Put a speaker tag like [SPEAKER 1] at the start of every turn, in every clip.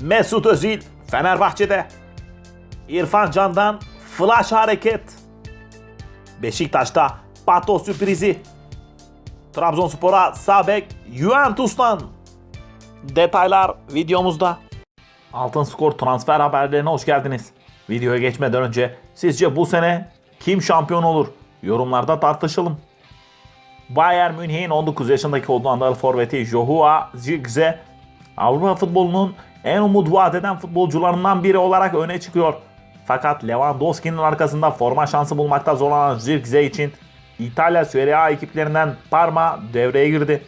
[SPEAKER 1] Mesut Özil Fenerbahçe'de. İrfan Can'dan flash hareket. Beşiktaş'ta Pato sürprizi. Trabzonspor'a Sabek Juventus'tan. Detaylar videomuzda. Altın Skor transfer haberlerine hoş geldiniz. Videoya geçmeden önce sizce bu sene kim şampiyon olur? Yorumlarda tartışalım. Bayern Münih'in 19 yaşındaki Hollandalı forveti Joshua Zirkzee Avrupa futbolunun en umut vaat eden futbolcularından biri olarak öne çıkıyor. Fakat Lewandowski'nin arkasında forma şansı bulmakta zorlanan Zirkzee için İtalya Serie A ekiplerinden Parma devreye girdi.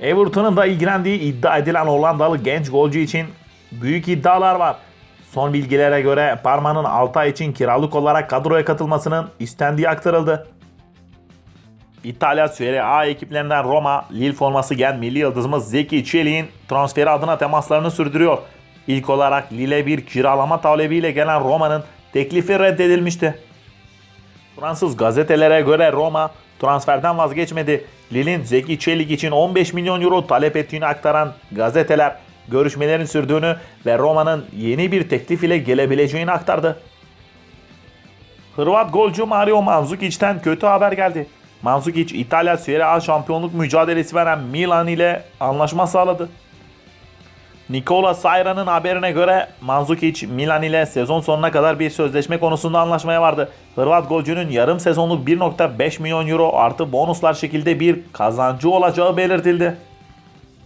[SPEAKER 1] Everton'un da ilgilendiği iddia edilen Hollandalı genç golcü için büyük iddialar var. Son bilgilere göre Parma'nın 6 ay için kiralık olarak kadroya katılmasının istendiği aktarıldı. İtalya Serie A ekiplerinden Roma, Lille forması giyen milli yıldızımız Zeki Çelik'in transferi adına temaslarını sürdürüyor. İlk olarak Lille bir kiralama talebiyle gelen Roma'nın teklifi reddedilmişti. Fransız gazetelere göre Roma transferden vazgeçmedi. Lille'in Zeki Çelik için 15 milyon euro talep ettiğini aktaran gazeteler görüşmelerin sürdüğünü ve Roma'nın yeni bir teklif ile gelebileceğini aktardı. Hırvat golcü Mario Mandzukic'ten kötü haber geldi. Mandzukic İtalya Serie A şampiyonluk mücadelesi veren Milan ile anlaşma sağladı. Nikola Sayra'nın haberine göre Mandzukic Milan ile sezon sonuna kadar bir sözleşme konusunda anlaşmaya vardı. Hırvat golcünün yarım sezonluk 1.5 milyon euro artı bonuslar şekilde bir kazancı olacağı belirtildi.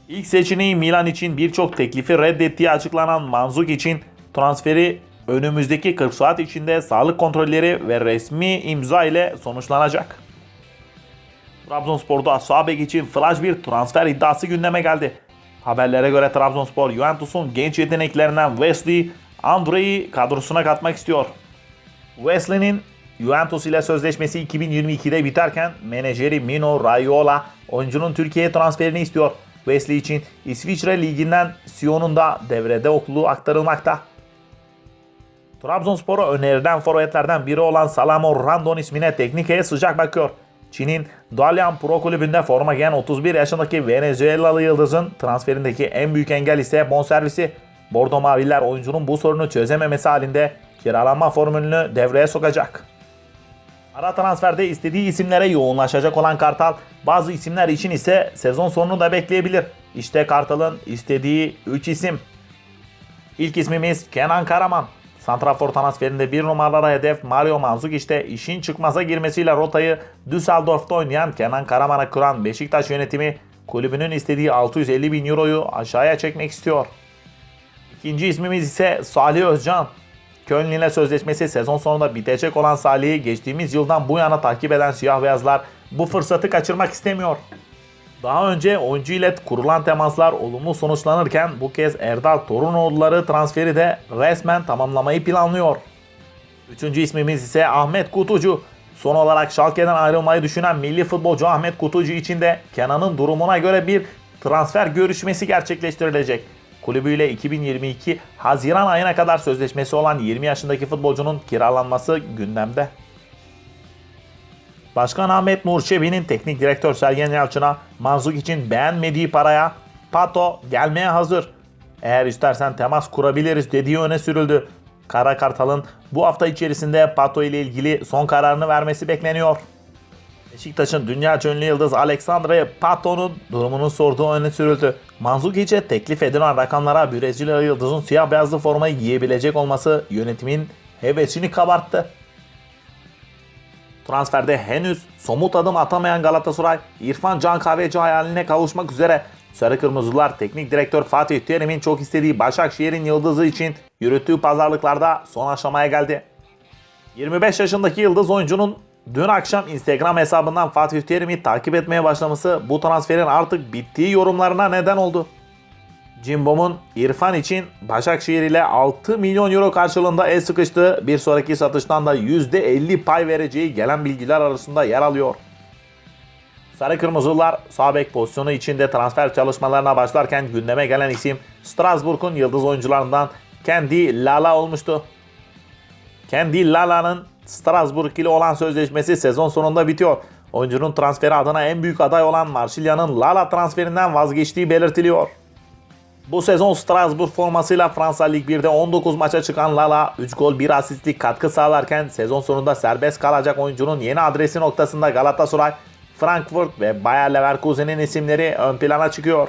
[SPEAKER 1] İlk seçeneği Milan için birçok teklifi reddettiği açıklanan Mandzukic'in transferi önümüzdeki 40 saat içinde sağlık kontrolleri ve resmi imza ile sonuçlanacak. Trabzonspor'da Sabek için flash bir transfer iddiası gündeme geldi. Haberlere göre Trabzonspor Juventus'un genç yeteneklerinden Wesley Andre'yi kadrosuna katmak istiyor. Wesley'nin Juventus ile sözleşmesi 2022'de biterken menajeri Mino Raiola oyuncunun Türkiye'ye transferini istiyor. Wesley için İsviçre Ligi'nden Sion'un da devrede okulu aktarılmakta. Trabzonspor'a önerilen forvetlerden biri olan Salamo Randon ismine teknikeye sıcak bakıyor. Çin'in Dalian Pro Kulübü'nde forma giyen 31 yaşındaki Venezuelalı yıldızın transferindeki en büyük engel ise bonservisi. Bordo Maviller oyuncunun bu sorunu çözememesi halinde kiralanma formülünü devreye sokacak. Ara transferde istediği isimlere yoğunlaşacak olan Kartal bazı isimler için ise sezon sonunu da bekleyebilir. İşte Kartal'ın istediği 3 isim. İlk ismimiz Kenan Karaman. Santrafor transferinde bir numaralı hedef Mario Mandzukic işin çıkmaza girmesiyle rotayı Düsseldorf'ta oynayan Kenan Karaman'a kuran Beşiktaş yönetimi kulübünün istediği 650 bin euroyu aşağıya çekmek istiyor. İkinci ismimiz ise Salih Özcan. Köln ile sözleşmesi sezon sonunda bitecek olan Salih'i geçtiğimiz yıldan bu yana takip eden siyah beyazlar bu fırsatı kaçırmak istemiyor. Daha önce oyuncu ile kurulan temaslar olumlu sonuçlanırken bu kez Erdal Torunoğulları transferi de resmen tamamlamayı planlıyor. Üçüncü ismimiz ise Ahmet Kutucu. Son olarak Schalke'den ayrılmayı düşünen milli futbolcu Ahmet Kutucu için de Kenan'ın durumuna göre bir transfer görüşmesi gerçekleştirilecek. Kulübüyle 2022 Haziran ayına kadar sözleşmesi olan 20 yaşındaki futbolcunun kiralanması gündemde. Başkan Ahmet Nur Çebi'nin teknik direktör Sergen Yalçın'a Manzuk için beğenmediği paraya Pato gelmeye hazır. Eğer istersen temas kurabiliriz dediği öne sürüldü. Kara Kartal'ın bu hafta içerisinde Pato ile ilgili son kararını vermesi bekleniyor. Beşiktaş'ın dünya ünlü yıldız Alexandre Pato'nun durumunu sorduğu öne sürüldü. Manzukic'e teklif edilen rakamlara Brezilya yıldızın siyah beyazlı formayı giyebilecek olması yönetimin hevesini kabarttı. Transferde henüz somut adım atamayan Galatasaray, İrfan Can Kahveci hayaline kavuşmak üzere. Sarı Kırmızılar Teknik Direktör Fatih Terim'in çok istediği Başakşehir'in yıldızı için yürüttüğü pazarlıklarda son aşamaya geldi. 25 yaşındaki yıldız oyuncunun dün akşam Instagram hesabından Fatih Terim'i takip etmeye başlaması bu transferin artık bittiği yorumlarına neden oldu. Cimbom'un İrfan için Başakşehir ile 6 milyon euro karşılığında el sıkıştığı bir sonraki satıştan da %50 pay vereceği gelen bilgiler arasında yer alıyor. Sarı Kırmızılar sağ bek pozisyonu içinde transfer çalışmalarına başlarken gündeme gelen isim Strasbourg'un yıldız oyuncularından Kendi Lala olmuştu. Kendi Lala'nın Strasbourg ile olan sözleşmesi sezon sonunda bitiyor. Oyuncunun transferi adına en büyük aday olan Marsilya'nın Lala transferinden vazgeçtiği belirtiliyor. Bu sezon Strasbourg formasıyla Fransa Lig 1'de 19 maça çıkan Lala 3 gol 1 asistlik katkı sağlarken sezon sonunda serbest kalacak oyuncunun yeni adresi noktasında Galatasaray, Frankfurt ve Bayer Leverkusen'in isimleri ön plana çıkıyor.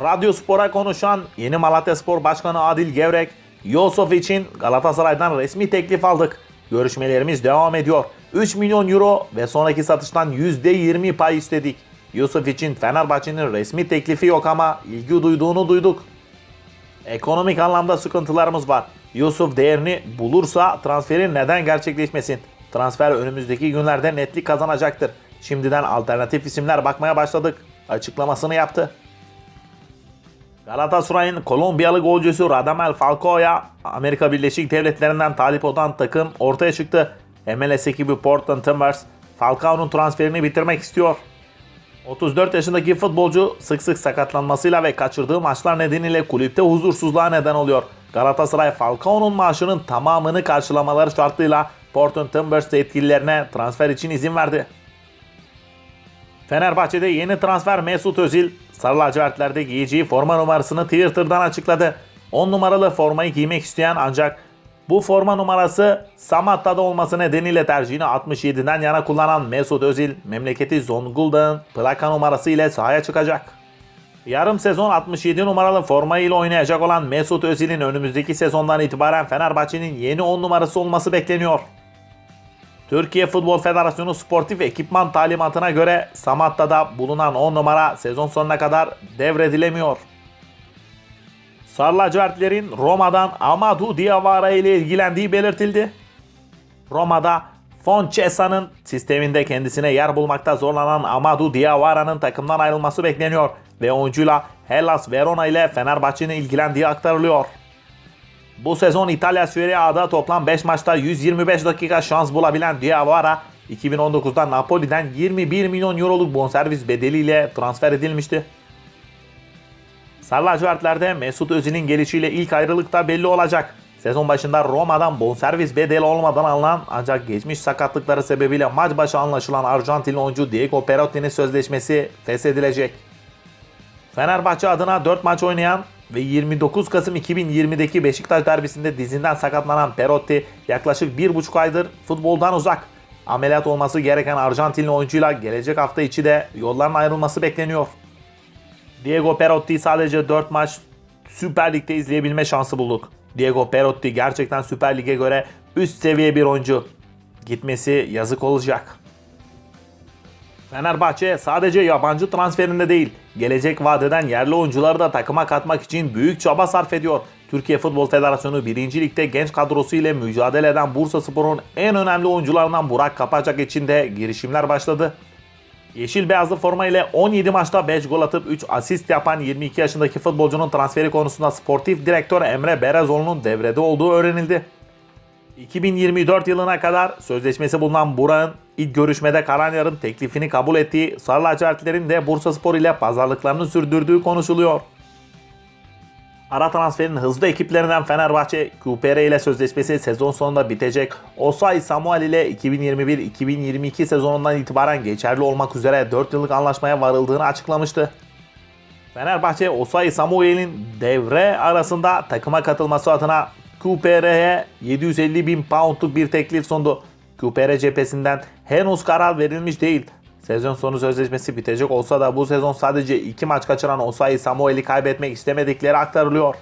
[SPEAKER 1] Radyo Spor'a konuşan yeni Malatya Spor Başkanı Adil Gevrek, Yusuf için Galatasaray'dan resmi teklif aldık. Görüşmelerimiz devam ediyor. 3 milyon euro ve sonraki satıştan %20 pay istedik. Yusuf için Fenerbahçe'nin resmi teklifi yok ama ilgi duyduğunu duyduk. Ekonomik anlamda sıkıntılarımız var. Yusuf değerini bulursa transferi neden gerçekleşmesin? Transfer önümüzdeki günlerde netlik kazanacaktır. Şimdiden alternatif isimler bakmaya başladık. Açıklamasını yaptı. Galatasaray'ın Kolombiyalı golcüsü Radamel Falcao'ya Amerika Birleşik Devletleri'nden talip olan takım ortaya çıktı. MLS ekibi Portland Timbers Falcao'nun transferini bitirmek istiyor. 34 yaşındaki futbolcu sık sık sakatlanmasıyla ve kaçırdığı maçlar nedeniyle kulüpte huzursuzluğa neden oluyor. Galatasaray Falcao'nun maaşının tamamını karşılamaları şartıyla Portland Timbers yetkililerine transfer için izin verdi. Fenerbahçe'de yeni transfer Mesut Özil, Sarı lacivertlerde giyeceği forma numarasını Twitter'dan açıkladı. 10 numaralı formayı giymek isteyen ancak bu forma numarası Samatta'da olması nedeniyle tercihini 67'den yana kullanan Mesut Özil, memleketi Zonguldak'ın plaka numarası ile sahaya çıkacak. Yarım sezon 67 numaralı formayla oynayacak olan Mesut Özil'in önümüzdeki sezondan itibaren Fenerbahçe'nin yeni 10 numarası olması bekleniyor. Türkiye Futbol Federasyonu sportif ekipman talimatına göre Samatta'da bulunan 10 numara sezon sonuna kadar devredilemiyor. Sarı Roma'dan Amadou Diawara ile ilgilendiği belirtildi. Roma'da Foncesa'nın sisteminde kendisine yer bulmakta zorlanan Amadou Diawara'nın takımdan ayrılması bekleniyor ve oyuncuyla Hellas Verona ile Fenerbahçe'nin ilgilendiği aktarılıyor. Bu sezon İtalya Serie A'da toplam 5 maçta 125 dakika şans bulabilen Diawara 2019'da Napoli'den 21 milyon euroluk bonservis bedeliyle transfer edilmişti. Sarı lacivertlerde Mesut Özil'in gelişiyle ilk ayrılık da belli olacak. Sezon başında Roma'dan bonservis bedeli olmadan alınan ancak geçmiş sakatlıkları sebebiyle maç başı anlaşılan Arjantinli oyuncu Diego Perotti'nin sözleşmesi feshedilecek. Fenerbahçe adına 4 maç oynayan ve 29 Kasım 2020'deki Beşiktaş derbisinde dizinden sakatlanan Perotti yaklaşık 1,5 aydır futboldan uzak. Ameliyat olması gereken Arjantinli oyuncuyla gelecek hafta içi de yolların ayrılması bekleniyor. Diego Perotti sadece 4 maç Süper Lig'de izleyebilme şansı bulduk. Diego Perotti gerçekten Süper Lig'e göre üst seviye bir oyuncu. Gitmesi yazık olacak. Fenerbahçe sadece yabancı transferinde değil, gelecek vadeden yerli oyuncuları da takıma katmak için büyük çaba sarf ediyor. Türkiye Futbol Federasyonu 1. Lig'de genç kadrosu ile mücadele eden Bursa Spor'un en önemli oyuncularından Burak Kapacak için de girişimler başladı. Yeşil beyazlı forma ile 17 maçta 5 gol atıp 3 asist yapan 22 yaşındaki futbolcunun transferi konusunda sportif direktör Emre Berezoğlu'nun devrede olduğu öğrenildi. 2024 yılına kadar sözleşmesi bulunan Burak'ın ilk görüşmede Karanyar'ın teklifini kabul ettiği Sarı Lacivertlerin de Bursa Spor ile pazarlıklarını sürdürdüğü konuşuluyor. Ara transferin hızlı ekiplerinden Fenerbahçe, QPR ile sözleşmesi sezon sonunda bitecek. Osay Samuel ile 2021-2022 sezonundan itibaren geçerli olmak üzere 4 yıllık anlaşmaya varıldığını açıklamıştı. Fenerbahçe Osay Samuel'in devre arasında takıma katılması adına QPR'ye 750 bin poundluk bir teklif sundu. QPR cephesinden henüz karar verilmiş değil. Sezon sonu sözleşmesi bitecek olsa da bu sezon sadece 2 maç kaçıran Osayi Samuel'i kaybetmek istemedikleri aktarılıyor.